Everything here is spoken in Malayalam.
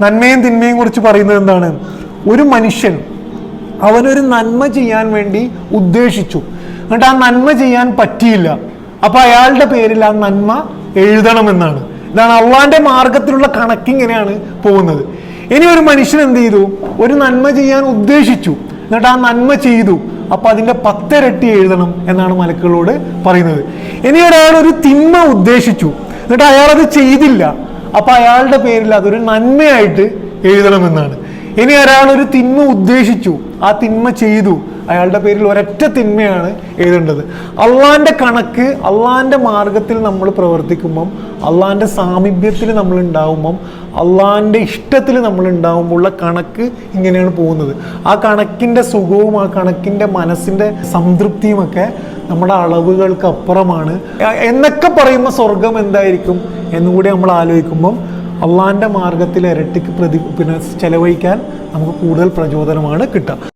നന്മയും തിന്മയും കുറിച്ച് പറയുന്നത് എന്താണ്? ഒരു മനുഷ്യൻ അവനൊരു നന്മ ചെയ്യാൻ വേണ്ടി ഉദ്ദേശിച്ചു. എന്നിട്ട് ആ നന്മ ചെയ്യാൻ പറ്റിയില്ല. അപ്പൊ അയാളുടെ പേരിൽ ആ നന്മ എഴുതണമെന്നാണ്. ഇതാണ് അള്ളാന്റെ മാർഗത്തിലുള്ള കണക്ക് ഇങ്ങനെയാണ് പോകുന്നത്. ഇനി ഒരു മനുഷ്യൻ എന്ത് ചെയ്തു? ഒരു നന്മ ചെയ്യാൻ ഉദ്ദേശിച്ചു. എന്നിട്ട് ആ നന്മ ചെയ്തു. അപ്പൊ അതിന്റെ പത്തിരട്ടി എഴുതണം എന്നാണ് മലക്കുകളോട് പറയുന്നത്. ഇനി ഒരാൾ ഒരു തിന്മ ഉദ്ദേശിച്ചു. എന്നിട്ട് അയാൾ അത് ചെയ്തില്ല. അപ്പൊ അയാളുടെ പേരിൽ അതൊരു നന്മയായിട്ട് എഴുതണമെന്നാണ്. ഇനി ഒരാൾ ഒരു തിന്മ ഉദ്ദേശിച്ചു ആ തിന്മ ചെയ്തു അയാളുടെ പേരിൽ ഒരൊറ്റ തിന്മയാണ് എഴുതേണ്ടത്. അള്ളാന്റെ കണക്ക് അള്ളാന്റെ മാർഗത്തിൽ നമ്മൾ പ്രവർത്തിക്കുമ്പം അള്ളാന്റെ സാമീപ്യത്തിൽ നമ്മൾ ഉണ്ടാവുമ്പം അള്ളാന്റെ ഇഷ്ടത്തിൽ നമ്മൾ ഉണ്ടാവുമ്പോൾ ഉള്ള കണക്ക് ഇങ്ങനെയാണ് പോകുന്നത്. ആ കണക്കിന്റെ സുഖവും ആ കണക്കിന്റെ മനസ്സിന്റെ സംതൃപ്തിയുമൊക്കെ നമ്മുടെ അളവുകൾക്ക് അപ്പുറമാണ്. എന്നൊക്കെ പറയുമ്പോൾ സ്വർഗം എന്തായിരിക്കും? എന്നുകൂടി നമ്മൾ ആലോചിക്കുമ്പം അള്ളാന്റെ മാർഗത്തിൽ ഇരട്ടിക്ക് പ്രതി പിന്നെ ചെലവഴിക്കാൻ നമുക്ക് കൂടുതൽ പ്രചോദനമാണ് കിട്ടുക.